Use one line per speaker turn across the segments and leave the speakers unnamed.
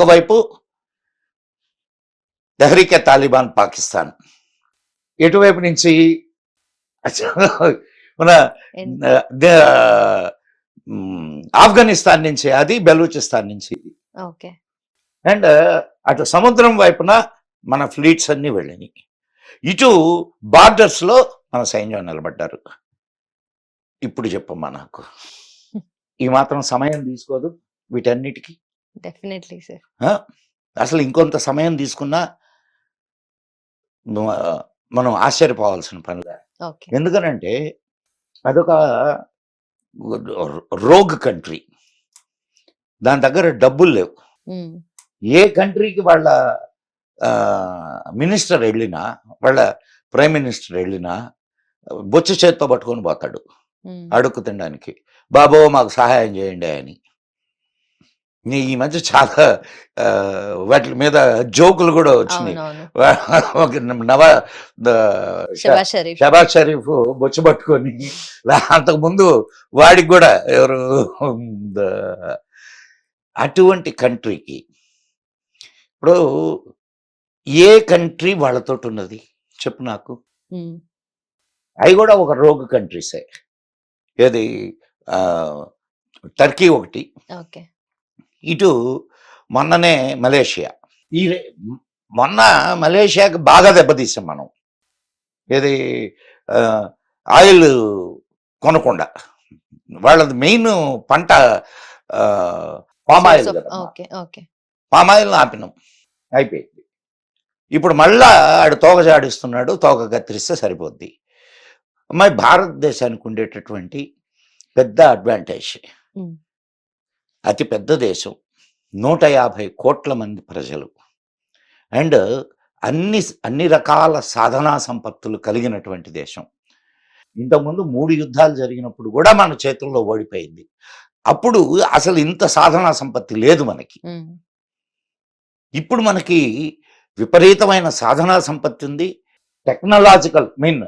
ఒకవైపు తెహరీకే తాలిబాన్ పాకిస్తాన్. ఎటువైపు నుంచి? మన ఆఫ్ఘనిస్తాన్ నుంచి అది బెలూచిస్తాన్ నుంచి ఇది. అండ్ అటు సముద్రం వైపున మన ఫ్లీట్స్ అన్ని వెళ్ళినాయి. ఇటు బార్డర్స్లో మన సైన్యం నిలబడ్డారు. ఇప్పుడు చెప్పమ్మా నాకు. ఈ మాత్రం సమయం తీసుకోదు. వీటన్నిటికీ
డెఫినెట్లీ సార్?
అసలు ఇంకొంత సమయం తీసుకున్నా మనం ఆశ్చర్యపోవాల్సిన పని లేదు.
ఓకే.
ఎందుకనంటే అదొక రోగ్ కంట్రీ. దాని దగ్గర డబ్బులు లేవు. ఏ కంట్రీకి వాళ్ళ మినిస్టర్ వెళ్ళినా వాళ్ళ ప్రైమ్ మినిస్టర్ వెళ్ళినా బొచ్చు చేత్తో పట్టుకొని పోతాడు. అడుక్కు తినడానికి. బాబో మాకు సహాయం చేయండి అని. ఈ మధ్య చాలా వాటి మీద జోకులు కూడా వచ్చినాయి. ఒక నవ
షబాజ్ షరీఫ్.
బొచ్చు పట్టుకొని అంతకు ముందు వాడికి కూడా ఎవరు అటువంటి కంట్రీకి. ఇప్పుడు ఏ కంట్రీ వాళ్ళతో ఉన్నది? చెప్పు నాకు. అవి కూడా ఒక రోగ్ కంట్రీసే. ఏది టర్కీ ఒకటి.
ఓకే.
ఇటు మొన్ననే మలేషియా. ఈ మొన్న మలేషియాకి బాగా దెబ్బతీసాం మనం. ఏది ఆయిల్ కొనకుండా. వాళ్ళది మెయిన్ పంట పామ్ ఆయిల్
Source of-
కదా
ఓకే ఓకే.
పామ్ ఆయిల్ ఆపినాం. అయిపోయింది. ఇప్పుడు మళ్ళా ఆడు తోక జాడిస్తున్నాడు తోక కత్తిరిస్తే సరిపోద్ది. మరి భారతదేశానికి ఉండేటటువంటి పెద్ద అడ్వాంటేజ్. అతి పెద్ద దేశం. నూట యాభై కోట్ల మంది ప్రజలు. అండ్ అన్ని అన్ని రకాల సాధనా సంపత్తులు కలిగినటువంటి దేశం. ఇంతకుముందు మూడు యుద్ధాలు జరిగినప్పుడు కూడా మన చేతుల్లో ఓడిపోయింది. అప్పుడు అసలు ఇంత సాధనా సంపత్తి లేదు మనకి. ఇప్పుడు మనకి విపరీతమైన సాధనా సంపత్తి ఉంది. టెక్నాలజికల్ మీన్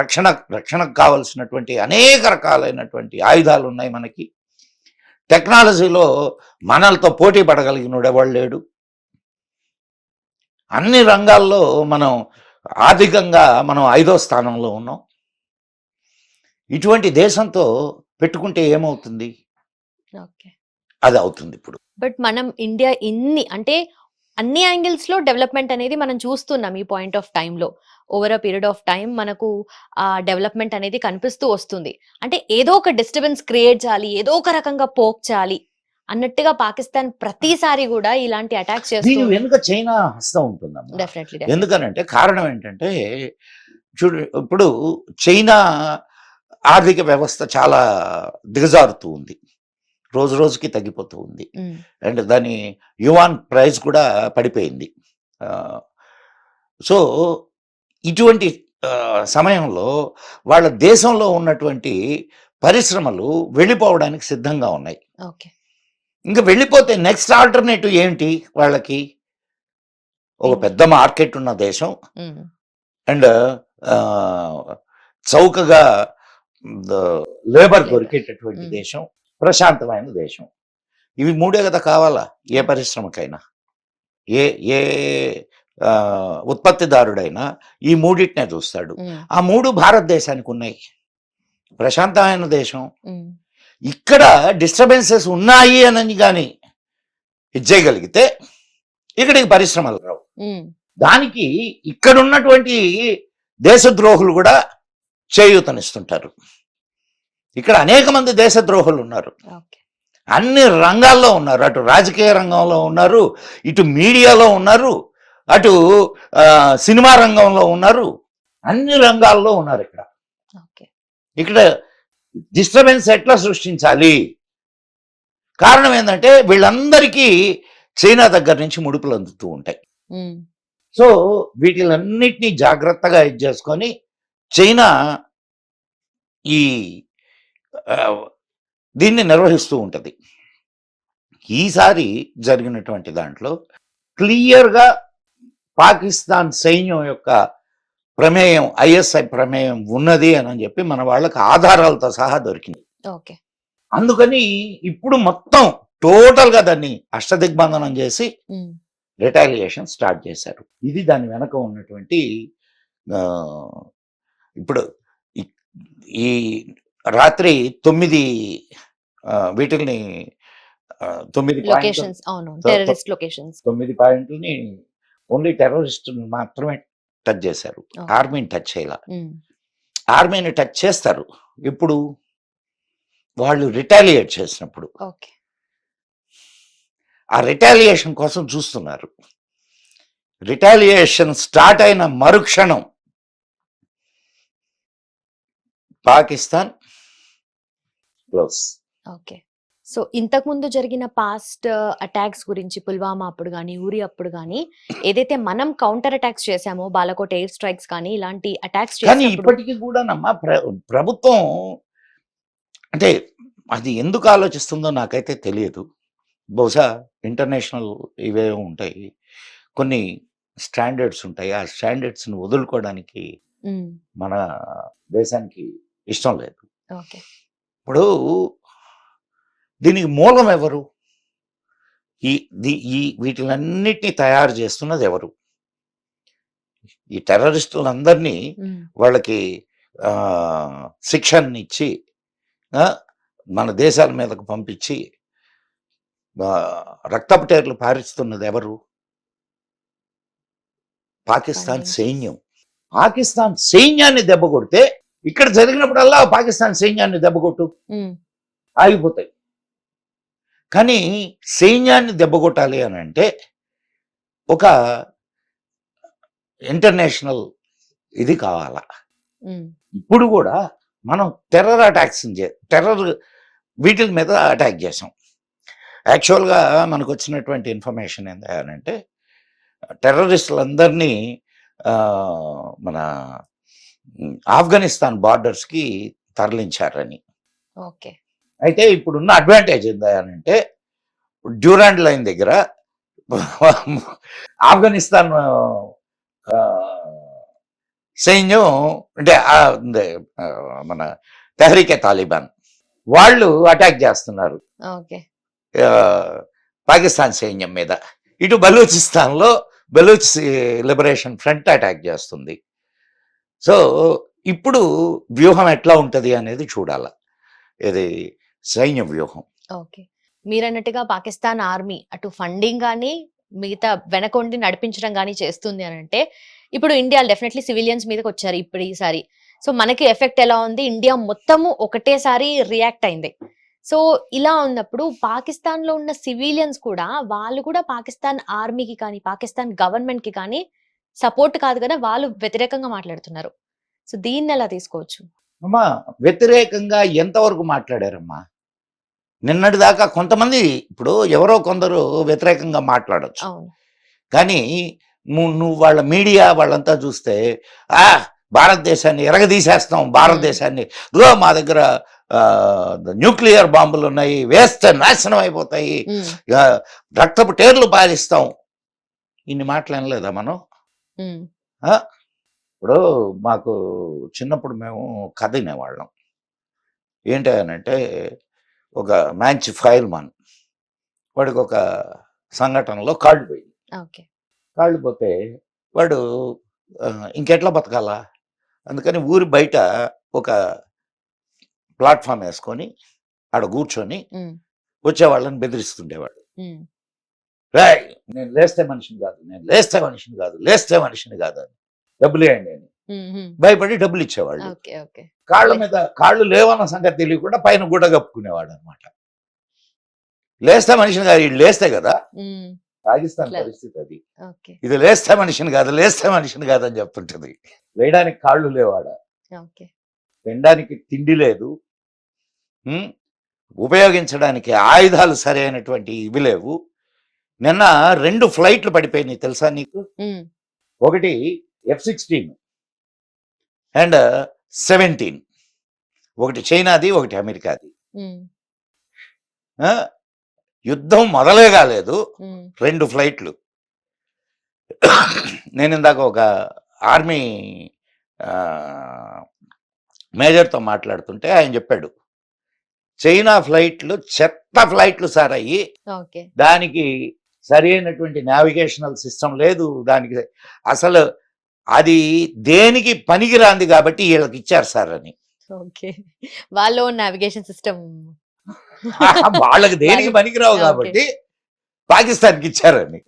రక్షణ రక్షణకు కావలసినటువంటి అనేక రకాలైనటువంటి ఆయుధాలు ఉన్నాయి మనకి. టెక్నాలజీలో మనలతో పోటీ పడగలిగినోడు ఎవడు లేడు. అన్ని రంగాల్లో మనం ఆర్థికంగా మనం ఐదో స్థానంలో ఉన్నాం. ఇటువంటి దేశంతో పెట్టుకుంటే ఏమవుతుంది? అది అవుతుంది ఇప్పుడు.
బట్ మనం ఇండియా ఇన్ని అంటే అన్ని యాంగిల్స్లో డెవలప్మెంట్ అనేది మనం చూస్తున్నాం ఈ పాయింట్ ఆఫ్లో. Over a period of time మనకు ఆ డెవలప్మెంట్ అనేది కనిపిస్తూ వస్తుంది. అంటే ఏదో ఒక డిస్టర్బెన్స్ క్రియేట్ చేయాలి ఏదో ఒక రకంగా పోక్ చేయాలి అన్నట్టుగా పాకిస్తాన్ ప్రతిసారి కూడా ఇలాంటి అటాక్స్ చేస్తూ
దీని వెనుక చైనా హస్తం ఉంటుందమ్మా.
డెఫినెట్లీ
ఎందుకనంటే కారణం ఏంటంటే చూడు ఇప్పుడు చైనా ఆర్థిక వ్యవస్థ చాలా దిగజారుతూ ఉంది. రోజు రోజుకి తగ్గిపోతూ ఉంది. అండ్ దాని యువాన్ ప్రైస్ కూడా పడిపోయింది. సో ఇటువంటి సమయంలో వాళ్ళ దేశంలో ఉన్నటువంటి పరిశ్రమలు వెళ్ళిపోవడానికి సిద్ధంగా ఉన్నాయి.
ఓకే.
ఇంకా వెళ్ళిపోతే నెక్స్ట్ ఆల్టర్నేటివ్ ఏంటి వాళ్ళకి? ఒక? పెద్ద మార్కెట్ ఉన్న దేశం. అండ్ చౌకగా లేబర్. దొరికేటటువంటి. దేశం. ప్రశాంతమైన దేశం. ఇవి మూడే కదా కావాలా? ఏ పరిశ్రమకైనా. ఏ ఏ ఉత్పత్తిదారుడైనా ఈ మూడిటినే చూస్తాడు. ఆ మూడు భారతదేశానికి ఉన్నాయి. ప్రశాంతమైన దేశం. ఇక్కడ డిస్టర్బెన్సెస్ ఉన్నాయి అని కానీ ఇది చేయగలిగితే ఇక్కడికి పరిశ్రమలు రావు. దానికి ఇక్కడ ఉన్నటువంటి దేశద్రోహులు కూడా చేయూతనిస్తుంటారు. ఇక్కడ అనేక మంది దేశద్రోహులు ఉన్నారు. అన్ని రంగాల్లో ఉన్నారు. అటు రాజకీయ రంగంలో ఉన్నారు ఇటు మీడియాలో ఉన్నారు అటు సినిమా రంగంలో ఉన్నారు. అన్ని రంగాల్లో ఉన్నారు ఇక్కడ. ఇక్కడ డిస్టర్బెన్స్ ఎట్లా సృష్టించాలి? కారణం ఏంటంటే వీళ్ళందరికీ చైనా దగ్గర నుంచి ముడుపులు అందుతూ ఉంటాయి. సో వీటిలన్నిటినీ జాగ్రత్తగా ఇది చేసుకొని చైనా ఈ దీన్ని నిర్వహిస్తూ ఉంటుంది. ఈసారి జరిగినటువంటి దాంట్లో క్లియర్గా పాకిస్తాన్ సైన్యం యొక్క ప్రమేయం ఐఎస్ఐ ప్రమేయం ఉన్నది అని చెప్పి మన వాళ్ళకి ఆధారాలతో సహా దొరికింది.
ఓకే.
అందుకని ఇప్పుడు మొత్తం టోటల్గా దాన్ని అష్టదిగ్బంధనం చేసి రిటాలియేషన్ స్టార్ట్ చేశారు. ఇది దాని వెనక ఉన్నటువంటి ఇప్పుడు ఈ రాత్రి తొమ్మిది వీటిల్ని తొమ్మిది తొమ్మిది పాయింట్లని ఓన్లీ టెర్రరిస్ట్ మాత్రమే టచ్ చేశారు. ఆర్మీని టచ్ చేయాల. ఆర్మీని టచ్ చేస్తారు. ఇప్పుడు వాళ్ళు రిటాలియేట్ చేసినప్పుడు ఆ రిటాలియేషన్ కోసం చూస్తున్నారు. రిటాలియేషన్ స్టార్ట్ అయిన మరుక్షణం పాకిస్తాన్ క్లోజ్
ఓకే. సో ఇంతకు ముందు జరిగిన పాస్ట్ అటాక్స్ గురించి పుల్వామా అప్పుడు కానీ ఊరి అప్పుడు కానీ ఏదైతే మనం కౌంటర్ అటాక్స్ చేశామో బాలకోట్ ఎయిర్ స్ట్రైక్స్ కానీ ఇలాంటి అటాక్స్
కానీ ఇప్పటికీ కూడా ప్రభుత్వం అంటే అది ఎందుకు ఆలోచిస్తుందో నాకైతే తెలియదు. బహుశా ఇంటర్నేషనల్ ఇవే ఉంటాయి. కొన్ని స్టాండర్డ్స్ ఉంటాయి. ఆ స్టాండర్డ్స్ని వదులుకోవడానికి మన దేశానికి ఇష్టం లేదు.
ఓకే.
ఇప్పుడు దీనికి మూలం ఎవరు? ఈ ది- ఈ వీటిలన్నిటినీ తయారు చేస్తున్నది ఎవరు? ఈ టెర్రరిస్టులందరినీ వాళ్ళకి శిక్షణ ఇచ్చి మన దేశాల మీదకు పంపించి ఆ, రక్తపు టేర్లు పారిస్తున్నది ఎవరు? పాకిస్తాన్. సైన్యం. పాకిస్తాన్ సైన్యాన్ని దెబ్బ కొడితే ఇక్కడ జరిగినప్పుడల్లా పాకిస్తాన్ సైన్యాన్ని దెబ్బ కొట్టు
ఉమ్,
ఆగిపోతాయి. కానీ సైన్యాన్ని దెబ్బ కొట్టాలి అని అంటే ఒక ఇంటర్నేషనల్ ఇది కావాలా? ఇప్పుడు కూడా మనం టెర్రర్ అటాక్స్ టెర్రర్ వీటి మీద అటాక్ చేసాం. యాక్చువల్గా మనకు వచ్చినటువంటి ఇన్ఫర్మేషన్ ఏంటంటే టెర్రరిస్టులందరినీ మన ఆఫ్ఘనిస్తాన్ బార్డర్స్కి తరలించారని.
ఓకే.
అయితే ఇప్పుడున్న అడ్వాంటేజ్ ఏంటంటే డ్యూరాండ్ లైన్ దగ్గర ఆఫ్ఘనిస్తాన్ సైన్యం అంటే మన తెహరీకే తాలిబాన్ వాళ్ళు అటాక్ చేస్తున్నారు. పాకిస్తాన్ సైన్యం మీద. ఇటు బలూచిస్తాన్లో బలూచ్ లిబరేషన్ ఫ్రంట్ అటాక్ చేస్తుంది. సో ఇప్పుడు వ్యూహం ఎట్లా ఉంటుంది అనేది చూడాల. ఇది సైన్య వ్యూహం.
ఓకే. మీరన్నట్టుగా పాకిస్తాన్ ఆర్మీ అటు ఫండింగ్ కానీ మిగతా వెనకొండి నడిపించడం కానీ చేస్తుంది అని అంటే ఇప్పుడు ఇండియా డెఫినెట్లీ సివిలియన్స్ మీదకి వచ్చారు ఇప్పుడు ఈసారి సో మనకి ఎఫెక్ట్ ఎలా ఉంది? ఇండియా మొత్తము ఒకటేసారి రియాక్ట్ అయింది. సో ఇలా ఉన్నప్పుడు పాకిస్తాన్లో ఉన్న సివిలియన్స్ కూడా వాళ్ళు కూడా పాకిస్తాన్ ఆర్మీకి కానీ పాకిస్తాన్ గవర్నమెంట్కి కానీ సపోర్ట్ కాదు కదా వాళ్ళు వ్యతిరేకంగా మాట్లాడుతున్నారు. సో దీన్ని ఎలా తీసుకోవచ్చు?
అమ్మా వ్యతిరేకంగా ఎంతవరకు మాట్లాడారమ్మా? నిన్నటి దాకా కొంతమంది ఇప్పుడు ఎవరో కొందరు వ్యతిరేకంగా మాట్లాడొచ్చు. కానీ నువ్వు వాళ్ళ మీడియా వాళ్ళంతా చూస్తే ఆ భారతదేశాన్ని ఎరగదీసేస్తాం భారతదేశాన్ని. ఇదిగో మా దగ్గర న్యూక్లియర్ బాంబులు ఉన్నాయి వేస్తే నాశనం అయిపోతాయి. రక్తపు టేర్లు పాలిస్తాం. ఇన్ని మాటలు వినలేదా మనం? ఇప్పుడు మాకు చిన్నప్పుడు మేము కథ వినేవాళ్ళం. ఏంటి అని అంటే ఒక మంచి ఫైల్ మన్ వాడికి ఒక సంఘటనలో కాళ్ళు పోయింది.
ఓకే.
కాళ్ళు పోతే వాడు ఇంకెట్లా బతకాలా? అందుకని ఊరి బయట ఒక ప్లాట్ఫామ్ వేసుకొని ఆడ కూర్చొని
ఉమ్,
వచ్చే వాళ్ళని బెదిరిస్తుండేవాడు నేను లేస్తే మనిషిని కాదు నేను లేస్తే మనిషిని కాదు లేస్తే మనిషిని కాదు అని డబ్బులు వేయండి అని. భయపడి డబ్బులు ఇచ్చేవాళ్ళు. కాళ్ళ మీద కాళ్ళు లేవన్న సంగతి తెలియకుండా పైన గుడ్డ కప్పుకునేవాడు అనమాట లేస్తే మనిషిని కాదు వీడు లేస్తే కదా? పాకిస్తాన్
ఇట్లా.
పరిస్థితి అది. ఇది లేస్తే మనిషిని కాదు లేస్తే మనిషిని కాదు అని చెప్తుంటది. వేయడానికి కాళ్ళు లేవాడ. తినడానికి తిండి లేదు. ఉపయోగించడానికి ఆయుధాలు సరైనటువంటి ఇవి లేవు. నిన్న రెండు ఫ్లైట్లు పడిపోయినాయి తెలుసా నీకు? ఒకటి ఎఫ్ సిక్స్టీన్ అండ్ సెవెంటీన్. ఒకటి చైనాది ఒకటి అమెరికాది? యుద్ధం మొదలే కాలేదు. రెండు ఫ్లైట్లు. నేను ఇందాక ఒక ఆర్మీ మేజర్తో మాట్లాడుతుంటే ఆయన చెప్పాడు చైనా ఫ్లైట్లు చెత్త ఫ్లైట్లు సార్ అయ్యి దానికి సరి అయినటువంటి నావిగేషనల్ సిస్టమ్ లేదు దానికి. అసలు అది దేనికి పనికిరాంది కాబట్టి వీళ్ళకి ఇచ్చారు సార్ అని.
ఓకే. వాళ్ళు నావిగేషన్ సిస్టమ్
వాళ్ళకి దేనికి పనికిరావు. కాబట్టి పాకిస్తాన్కి ఇచ్చారని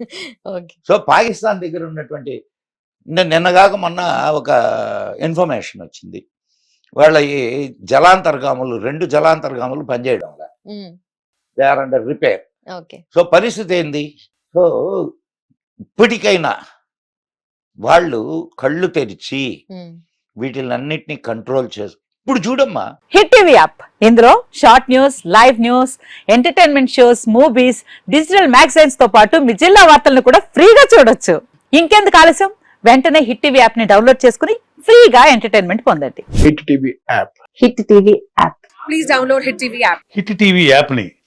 ఓకే.
సో పాకిస్తాన్ దగ్గర ఉన్నటువంటి నిన్న- నిన్నగాక మొన్న ఒక ఇన్ఫర్మేషన్ వచ్చింది. వాళ్ళ ఈ జలాంతర్గాములు రెండు జలాంతర్గాములు పనిచేయడం they are under repair so పరిస్థితి ఏంది? సో ఇప్పటికైనా వాళ్ళు కళ్ళు తెరిచి వీటిలన్నిటినీ కంట్రోల్ చేసు ఇప్పుడు చూడమ్మా.
Hit TV app. ఇందులో short news live news entertainment shows movies digital మ్యాగజైన్స్తో పాటు మీ జిల్లా వార్తలను కూడా ఫ్రీగా చూడొచ్చు. ఇంకెందుకు ఆలస్యం? వెంటనే హిట్ టీవీ యాప్ని డౌన్లోడ్ చేసుకుని ఫ్రీగా ఎంటర్టైన్మెంట్ పొందండి.
Hit TV app.
Hit TV app.
Please download Hit TV app.
Hit TV యాప్ని